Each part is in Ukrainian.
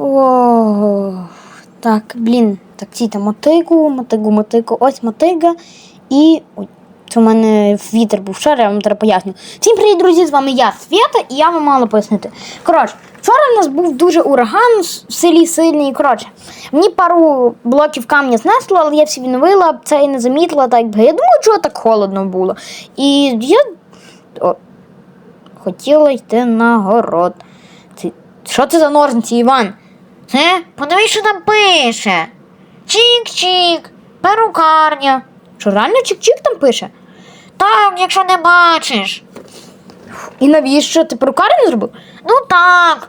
О, так, блін, так ці там мотигу, мотигу, мотигу, ось мотига. І. Ой, це у мене вітер був вчора, я вам треба поясню. Всім привіт, друзі! З вами я, Свята, і я вам мала пояснити. Коротше, вчора у нас був дуже ураган в селі сильний. Коротше, мені пару блоків камня знесло, але я всі відновила, це і не замітила, так би. Я думаю, чого так холодно було. І я о, хотіла йти на город. Що це за ножниці, Іван? Е? Подивись, що там пише. Чик-чик, перукарня. Що реально чик-чик там пише? Так, якщо не бачиш. І навіщо ти перукарню зробив? Ну так.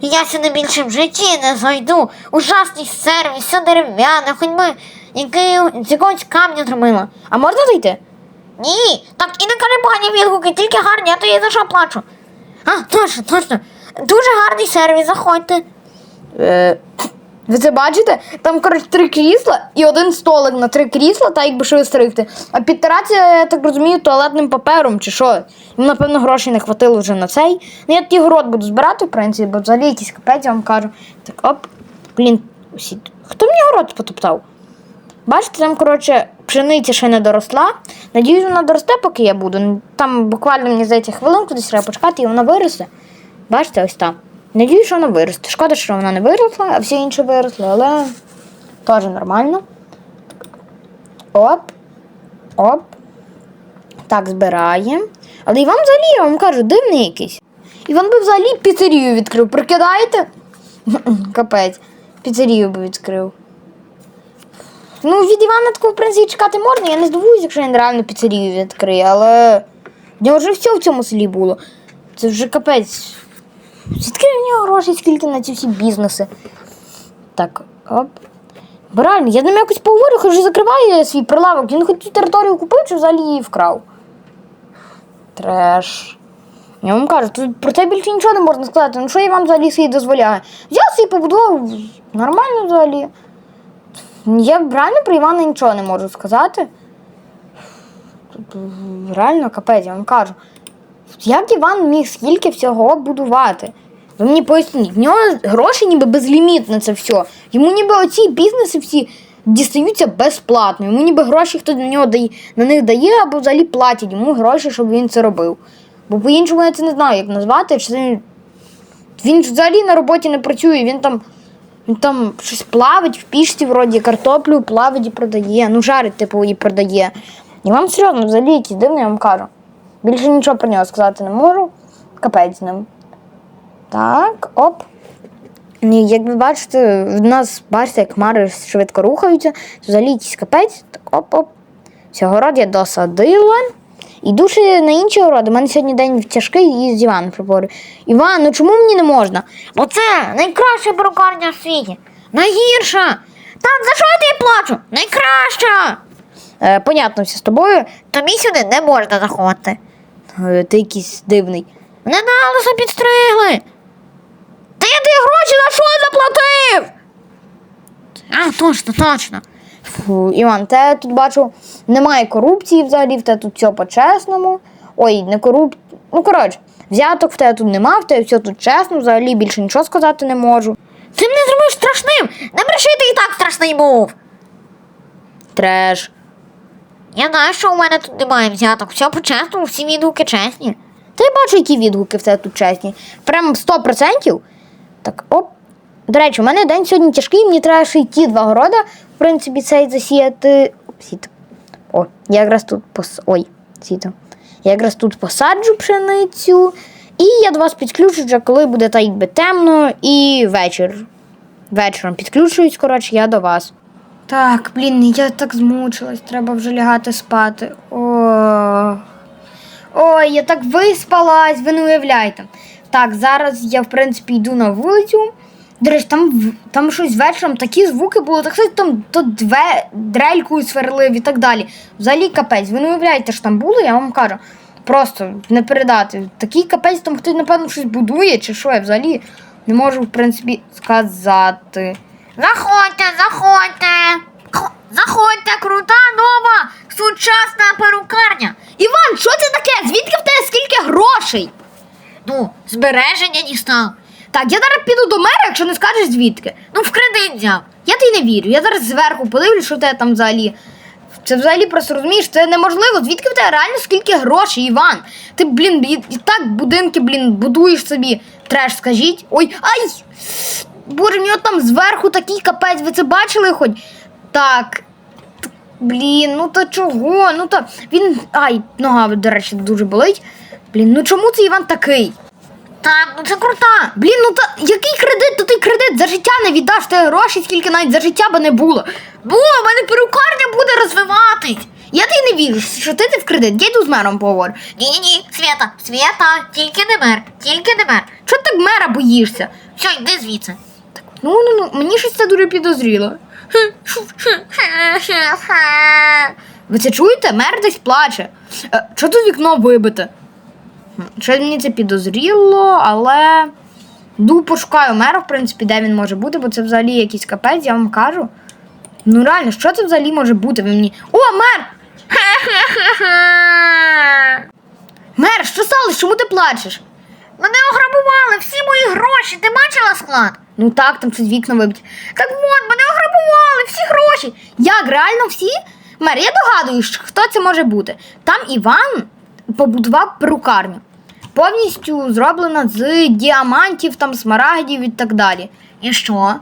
Я сюди більше в житті не зайду. Ужасний сервіс, все дерев'яне, хоч би який, з якогось камня зробила. А можна зайти? Ні, так і не кажи погані відгуки, тільки гарні, а то я за що плачу. А, точно, точно. Дуже гарний сервіс, заходьте. Е, ви це бачите? Там, коротше, три крісла і один столик на три крісла, та якби що ви стригти. А підтиратися, я так розумію, туалетним папером чи що. Йому, напевно, грошей не хватило вже на цей. Ну, я ті город буду збирати, в принципі, бо взагалі якийсь капець, я вам кажу. Так, оп. Блін, усі. Хто мені город потоптав? Бачите, там, коротше, пшениця ще не доросла. Надіюсь, вона доросте, поки я буду. Там буквально мені здається хвилинку десь треба почекати, і вона виросте. Бачите, ось там. Надіюсь, що вона виросте. Шкода, що вона не виросла, а всі інші виросли, але теж нормально. Оп. Оп. Так, збираємо. Але Іван взагалі, я вам кажу, дивний якийсь. Іван би взагалі піцерію відкрив. Прикидаєте? Капець. Піцерію би відкрив. Ну, від Івана такого, в принципі, чекати можна. Я не здивуюсь, якщо він реально піцерію відкриє, але в нього вже все в цьому селі було. Це вже капець. Звідки в нього гроші, скільки на ці всі бізнеси? Так, оп. Бо реально, я з ним якось поговорю, вже закриває свій прилавок. Він хоч цю територію купив, чи взагалі її вкрав. Треш. Я вам кажу, тут про це більше нічого не можна сказати. Ну що я вам взагалі собі дозволяє? Взяв собі побудував нормально взагалі. Я реально про Івана нічого не можу сказати. Тут реально капець, я вам кажу. Як Іван міг скільки всього будувати? Ви мені поясніть, в нього гроші ніби безліміт на це все. Йому ніби оці бізнеси всі дістаються безплатно. Йому ніби гроші хтось на нього дає, на них дає або взагалі платять йому гроші, щоб він це робив. Бо по-іншому я це не знаю, як назвати. Чи це... Він взагалі на роботі не працює, він там, він там щось плавить в пішці, вроді картоплю плавить і продає. Ну, жарить, типу, і продає. І вам серйозно, взагалі якийсь дивний, я вам кажу. Більше нічого про нього сказати не можу. Капець ним. Так, оп. Ні, як ви бачите, в нас, бачите, як хмари швидко рухаються, взагалі якийсь капець. Так, оп-оп. Все, город я досадила. Іду ще на інші городи. У мене сьогодні день тяжкий і з Іваном приборю. Іван, ну чому мені не можна? Бо це найкраща перукарня в світі. Найгірша. Так, за що я тобі плачу? Найкраща. Е, понятно все з тобою. Тобі сюди не можна заходити. Е, ти якийсь дивний. Мене на лисо підстригли. Та я тобі гроші на що заплатив? А, точно, точно. Фу, Іван, те тут бачу, немає корупції взагалі, в те тут все по-чесному. Ой, не коруп... Ну, коротше, взяток в те тут нема, в те все тут чесно, взагалі більше нічого сказати не можу. Ти мене зробив страшним. Не бреши, ти і так страшний був. Треш. Я знаю, що у мене тут немає взяток. Все по-чесному, всі відгуки чесні. Та я бачу, які відгуки в тебе тут чесні. Прям 100%. Так, оп. До речі, у мене день сьогодні тяжкий, мені треба ще й ті два города, в принципі, цей засіяти. Оп, сіто. О, я якраз тут пос... Ой, сіто. Я якраз тут посаджу пшеницю. І я до вас підключу вже, коли буде так якби темно і вечір. Вечором підключуюсь, коротше, я до вас. Так, блін, я так змучилась, треба вже лягати спати. О. Ой, я так виспалась, ви не уявляєте. Так, зараз я, в принципі, йду на вулицю. До речі, там, там щось вечором такі звуки були, так сказати, там то две, дрелькою сверлив і так далі. Взагалі капець. Ви не уявляєте, що там було, я вам кажу. Просто не передати. Такий капець, там хтось, напевно, щось будує, чи що, я взагалі не можу, в принципі, сказати. Заходьте, заходьте. Заходьте, крута нова сучасна перукарня. Іван, що це таке? Звідки в тебе скільки грошей? Ну, збереження дістав. Так, я зараз піду до мера, якщо не скажеш звідки. Ну, в кредит взяв. Я тобі не вірю. Я зараз зверху подивлюсь, що тебе там взагалі. Це взагалі просто розумієш, це неможливо. Звідки в тебе реально скільки грошей, Іван? Ти, блін, і так будинки, блін, будуєш собі. Треш, скажіть. Ой, ай! Боже, в нього там зверху такий капець, ви це бачили хоч? Так. Блін, ну то чого? Ну то він. Ай, нога, до речі, дуже болить. Блін, ну чому це Іван такий? Так, ну це крута. Блін, ну та який кредит? То ти кредит за життя не віддаш, ти гроші, скільки навіть за життя би не було. Бо в мене перукарня буде розвиватись. Я тобі не вірю, що ти не в кредит. Я йду з мером поговорю. Ні-ні-ні, Свята, Свята, тільки не мер, тільки не мер. Чого ти мера боїшся? Все, йди звідси. Ну, ну, ну, мені щось це дуже підозріло. Ви це чуєте? Мер десь плаче. Е, Що тут вікно вибите? Щось мені це підозріло, але. Йду пошукаю мера, в принципі, де він може бути, бо це взагалі якийсь капець, я вам кажу. Ну реально, що це взагалі може бути? Ви мені. О, мер! Мер, що сталося? Чому ти плачеш? Мене ограбували, всі мої гроші. Ти бачила склад? Ну так, там щось вікна вибиті. Так от, мене ограбували, всі гроші. Як, реально всі? Мер, я догадуюсь, хто це може бути. Там Іван побудував перукарню. Повністю зроблена з діамантів, там, смарагдів і так далі. І що?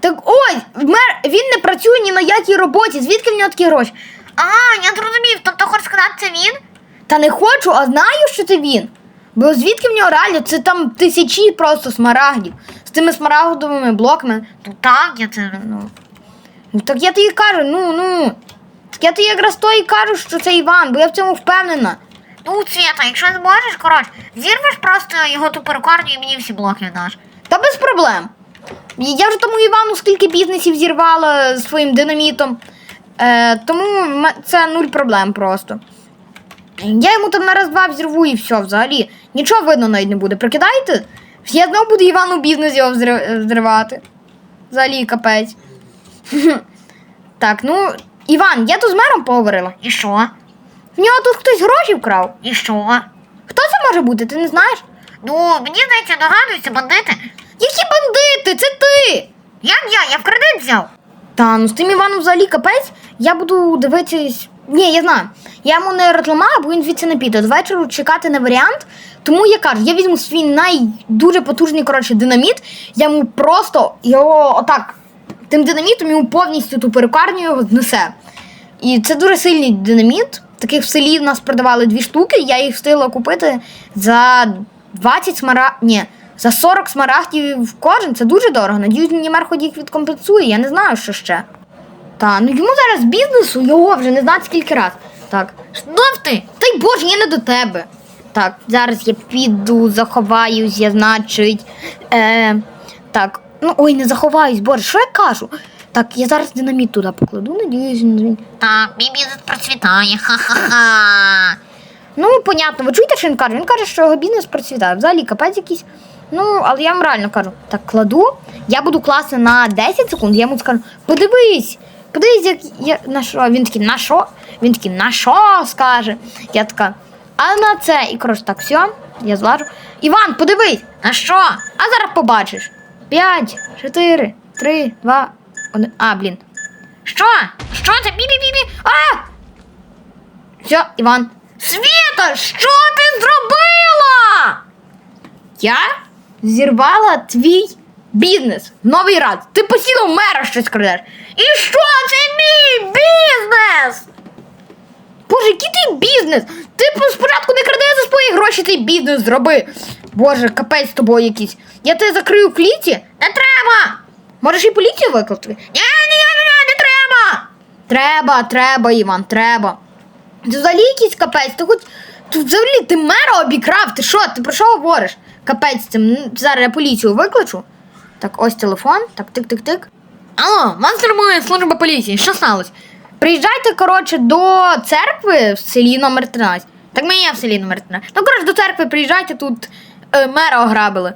Так ой, мер, він не працює ні на якій роботі. Звідки в нього такі гроші? А, я зрозумів, тобто хочеш сказати, це він? Та не хочу, а знаю, що це він. Бо звідки в нього реально? Це там тисячі просто смарагдів. З тими смарагдовими блоками. Ну так, я це. Ну. Ну так я тобі кажу, ну ну. Так я тобі якраз то і кажу, що це Іван, бо я в цьому впевнена. Ну, Свята, якщо зможеш, коротше, зірвеш просто його ту перукарню і мені всі блоки даш. Та без проблем. Я вже тому Івану скільки бізнесів зірвала своїм динамітом. Е, тому це нуль проблем просто. Я йому там на раз-два взірву і все, взагалі. Нічого видно навіть не буде. Прикидаєте? Я знову буду Івану бізнес його взривати. Взагалі капець. так, ну, Іван, я тут з мером поговорила. І що? В нього тут хтось гроші вкрав. І що? Хто це може бути? Ти не знаєш? Ну, мені здається, догадуються бандити. Які бандити? Це ти! Як я? Я в кредит взяв. Та ну з тим Іваном взагалі капець. Я буду дивитись. Ні, я знаю. Я йому не рекламую, бо він звідси не піде. До вечора чекати на варіант. Тому я кажу, я візьму свій най дуже потужний коротше, динаміт. Я йому просто його отак. Тим динамітом йому повністю ту перукарню його знесе. І це дуже сильний динаміт. Таких в селі в нас продавали дві штуки. Я їх встигла купити за 20 смара... Ні, за 40 смарагдів кожен. Це дуже дорого. Надіюсь, мені мер хоч їх відкомпенсує. Я не знаю, що ще. Та, ну йому зараз бізнесу, його вже не знати скільки раз. Так. Знов ти? Та й боже, я не до тебе. Так, зараз я піду, заховаюсь, я значить. Е, так, ну ой, не заховаюсь, боже, що я кажу? Так, я зараз динаміт туди покладу, надіюсь, він- Так, мій бізнес процвітає. Ха-ха-ха. Ну, понятно, ви чуєте, що він каже? Він каже, що його бізнес процвітає. Взагалі капець якийсь. Ну, але я вам реально кажу, так кладу, я буду класти на 10 секунд, я йому скажу, подивись, подивись, як я на що. Він такий, на що? Він такий, на що? скаже. Я така, а на це. І коротше, так, все, я злажу. Іван, подивись, А що? а зараз побачиш. 5, 4, 3, 2, 1. А, блін. Що? Що це? Бі-бі-бі-бі. А! Все, Іван. Світа, що ти зробила? Я зірвала твій бізнес. Новий раз. Ти постійно мера щось крадеш. І що це мій бізнес? Боже, який ти бізнес? Ти спочатку не кради за свої гроші цей бізнес зроби. Боже, капець з тобою якийсь. Я тебе закрию в кліті. Не треба. Можеш і поліцію викликати? Ні, ні, ні, ні, не треба. Треба, треба, Іван, треба. Ти взагалі якийсь капець, ти хоч. Тут взагалі ти мера обікрав. Ти що? Ти про що говориш? Капець цим. Зараз я поліцію викличу. Так, ось телефон. Так, тик-тик-тик. Алло, вас турбує служба поліції. Що сталося? Приїжджайте, коротше, до церкви в селі номер 13. Так ми є в селі номер 13. Ну, коротше, до церкви приїжджайте, тут е, мера ограбили.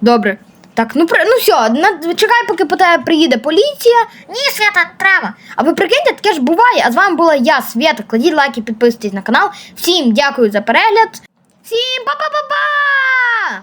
Добре. Так, ну при- ну все, на, чекай, поки по тебе приїде поліція. Ні, Свята, не треба. А ви прикиньте, таке ж буває. А з вами була я, Свята. Кладіть лайки, підписуйтесь на канал. Всім дякую за перегляд. Всім па-па-па-па!